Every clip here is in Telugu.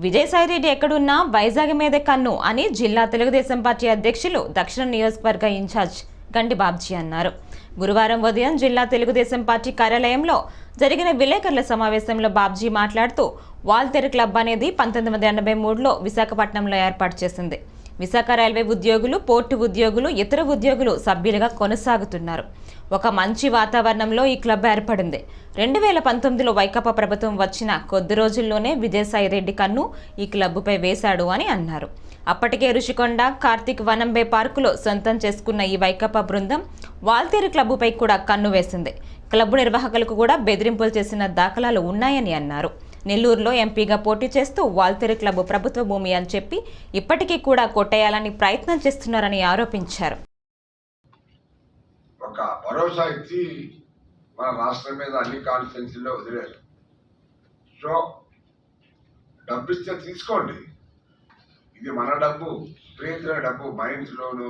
విజయసాయిరెడ్డి ఎక్కడున్నా వైజాగ్ మీదే కన్ను అని జిల్లా తెలుగుదేశం పార్టీ అధ్యక్షులు దక్షిణ నియోజకవర్గ ఇన్ఛార్జ్ గండి బాబ్జీ అన్నారు. గురువారం ఉదయం జిల్లా తెలుగుదేశం పార్టీ కార్యాలయంలో జరిగిన విలేకరుల సమావేశంలో బాబ్జీ మాట్లాడుతూ వాల్తెరు క్లబ్ అనేది పంతొమ్మిది వందల ఎనభై మూడులో విశాఖపట్నంలో ఏర్పాటు చేసింది. విశాఖ రైల్వే ఉద్యోగులు పోర్టు ఉద్యోగులు ఇతర ఉద్యోగులు సభ్యులుగా కొనసాగుతున్నారు. ఒక మంచి వాతావరణంలో ఈ క్లబ్ ఏర్పడింది. రెండు వేల పంతొమ్మిదిలో వైకాపా ప్రభుత్వం వచ్చిన కొద్ది రోజుల్లోనే విజయసాయి రెడ్డి కన్ను ఈ క్లబ్పై వేశాడు అని అన్నారు. అప్పటికే రుషికొండ కార్తిక్ వనంబే పార్కులో సొంతం చేసుకున్న ఈ వైకాపా బృందం వాల్తేరు క్లబ్పై కూడా కన్ను వేసింది. క్లబ్ నిర్వాహకులకు కూడా బెదిరింపులు చేసిన దాఖలాలు ఉన్నాయని అన్నారు. నెల్లూరులో ఎంపీగా పోటీ చేస్తూ వాల్తేరు క్లబ్ ప్రభుత్వ భూమి అని చెప్పి ఇప్పటికీ కూడా కొట్టేయాలని ప్రయత్నం చేస్తున్నారని ఆరోపించారు. ఒక భరోసా ఇచ్చి మన రాష్ట్రం మీద అన్ని కాన్స్టిట్యున్సీలో వదిలేరు. సో డబ్బు ఇస్తే తీసుకోండి. ఇది మన డబ్బు ప్రేతుల డబ్బు మైన్స్లోను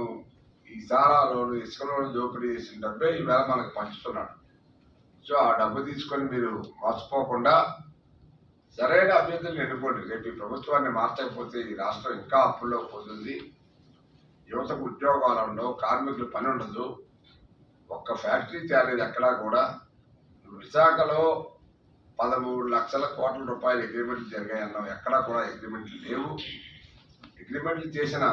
ఈ సారాలోను ఇసుకలోను దోపిడీ చేసిన డబ్బే ఈవేళ మనకు పంచుతున్నాడు. సో ఆ డబ్బు తీసుకొని మీరు మోసపోకుండా సరైన అభ్యర్థులను ఎన్నుకోండి రేపు ఈ ప్రభుత్వాన్ని మార్చకపోతే ఈ రాష్ట్రం ఇంకా అప్పుల్లో పోతుంది. యువతకు ఉద్యోగాలు ఉండవు కార్మికులు పని ఉండదు. ఒక్క ఫ్యాక్టరీ తేలేదు ఎక్కడా కూడా. విశాఖలో పదమూడు లక్షల కోట్ల రూపాయలు అగ్రిమెంట్లు జరిగాయి అన్నాం ఎక్కడా కూడా అగ్రిమెంట్లు లేవు. అగ్రిమెంట్లు చేసిన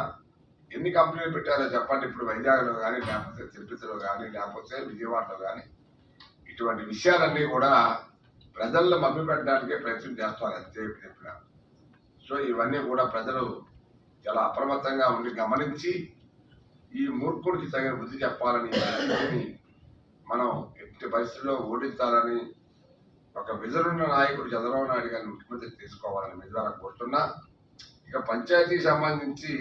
ఎన్ని కంపెనీలు పెట్టారో చెప్పండి. ఇప్పుడు వైజాగ్లో కానీ లేకపోతే తిరుపతిలో కానీ లేకపోతే విజయవాడలో కానీ ఇటువంటి విషయాలన్నీ కూడా ప్రజల్లో మభ్య పెట్టడానికే ప్రయత్నం చేస్తారు ఎంతసేపు చెప్పినా. సో ఇవన్నీ కూడా ప్రజలు చాలా అప్రమత్తంగా ఉండి గమనించి ఈ మూర్ఖుడికి తగిన బుద్ధి చెప్పాలని మనం ఎట్టి పరిస్థితుల్లో ఓడించాలని ఒక విజరున్న నాయకుడు చంద్రబాబు నాయుడు గారిని ముఖ్యమంత్రి తీసుకోవాలని మీ ద్వారా కోరుతున్నా. ఇక పంచాయతీకి సంబంధించి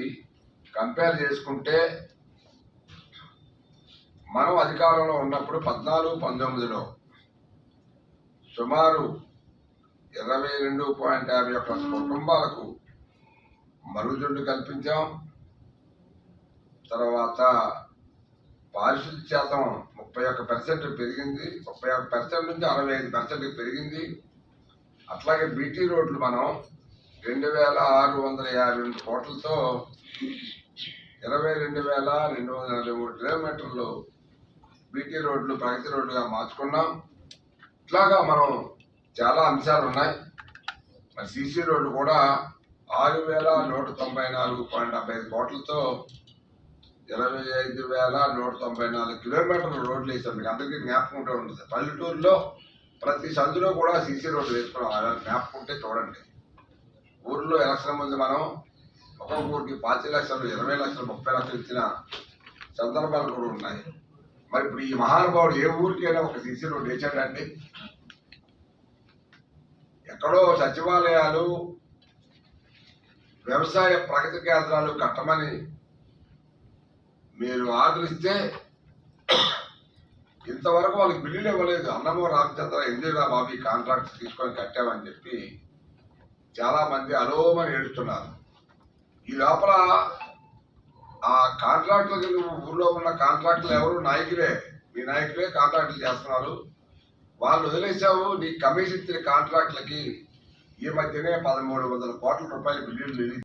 కంపేర్ చేసుకుంటే మనం అధికారంలో ఉన్నప్పుడు పద్నాలుగు పంతొమ్మిదిలో సుమారు ఇరవై రెండు పాయింట్ యాభై ఒక్క కుటుంబాలకు మరుగుదొడ్లు కల్పించాం. తర్వాత పారిశుద్ధ శాతం ముప్పై ఒక్క పర్సెంట్ పెరిగింది. ముప్పై ఒక్క పర్సెంట్ నుంచి అరవై ఐదు పర్సెంట్ పెరిగింది. అట్లాగే బీటీ రోడ్లు మనం రెండు వేల ఆరు వందల యాభై రెండు కోట్లతో ఇరవై రెండు వేల రెండు వందల నలభై మూడు కిలోమీటర్లు బీటీ రోడ్లు ప్రగతి రోడ్లుగా మార్చుకున్నాం. ఇట్లాగా మనం చాలా అంశాలు ఉన్నాయి. మరి సీసీ రోడ్డు కూడా ఆరు వేల నూట తొంభై నాలుగు పాయింట్ డెబ్బై ఐదు కోట్లతో ఇరవై ఐదు వేల నూట తొంభై నాలుగు కిలోమీటర్ల రోడ్లు వేసాం మీకు అందరికీ జ్ఞాపకం ఉంటే ఉంటుంది. పల్లెటూరులో ప్రతి సందులో కూడా సీసీ రోడ్డు వేసుకోవడం అలా జ్ఞాపకం ఉంటే చూడండి. ఊర్లో ఎలక్షన్ ముందు మనం ఒక్కొక్క ఊరికి పాతి లక్షలు ఇరవై లక్షలు ముప్పై లక్షలు ఇచ్చిన సందర్భాలు కూడా ఉన్నాయి. మరి ఇప్పుడు ఈ మహానుభావుడు ఏ ఊరికైనా ఒక సీసీ లేచాడండి ఎక్కడో సచివాలయాలు వ్యవసాయ ప్రగతి కేంద్రాలు కట్టమని మీరు ఆదరిస్తే ఇంతవరకు వాళ్ళకి బిల్లులు ఇవ్వలేదు. అన్నమో రామచంద్ర ఇందిరా బాబీ కాంట్రాక్ట్ తీసుకొని కట్టామని చెప్పి చాలామంది అలోమని ఏడుస్తున్నారు. ఈ లోపల ఆ కాంట్రాక్టులు ఊర్లో ఉన్న కాంట్రాక్టులు ఎవరు? నాయకులే. మీ నాయకులే కాంట్రాక్టులు చేస్తున్నారు. వాళ్ళు వదిలేసావు నీ కమిషన్ ఇచ్చిన కాంట్రాక్టులకి. ఈ మధ్యనే పదమూడు వందల కోట్ల రూపాయలు బిల్లులు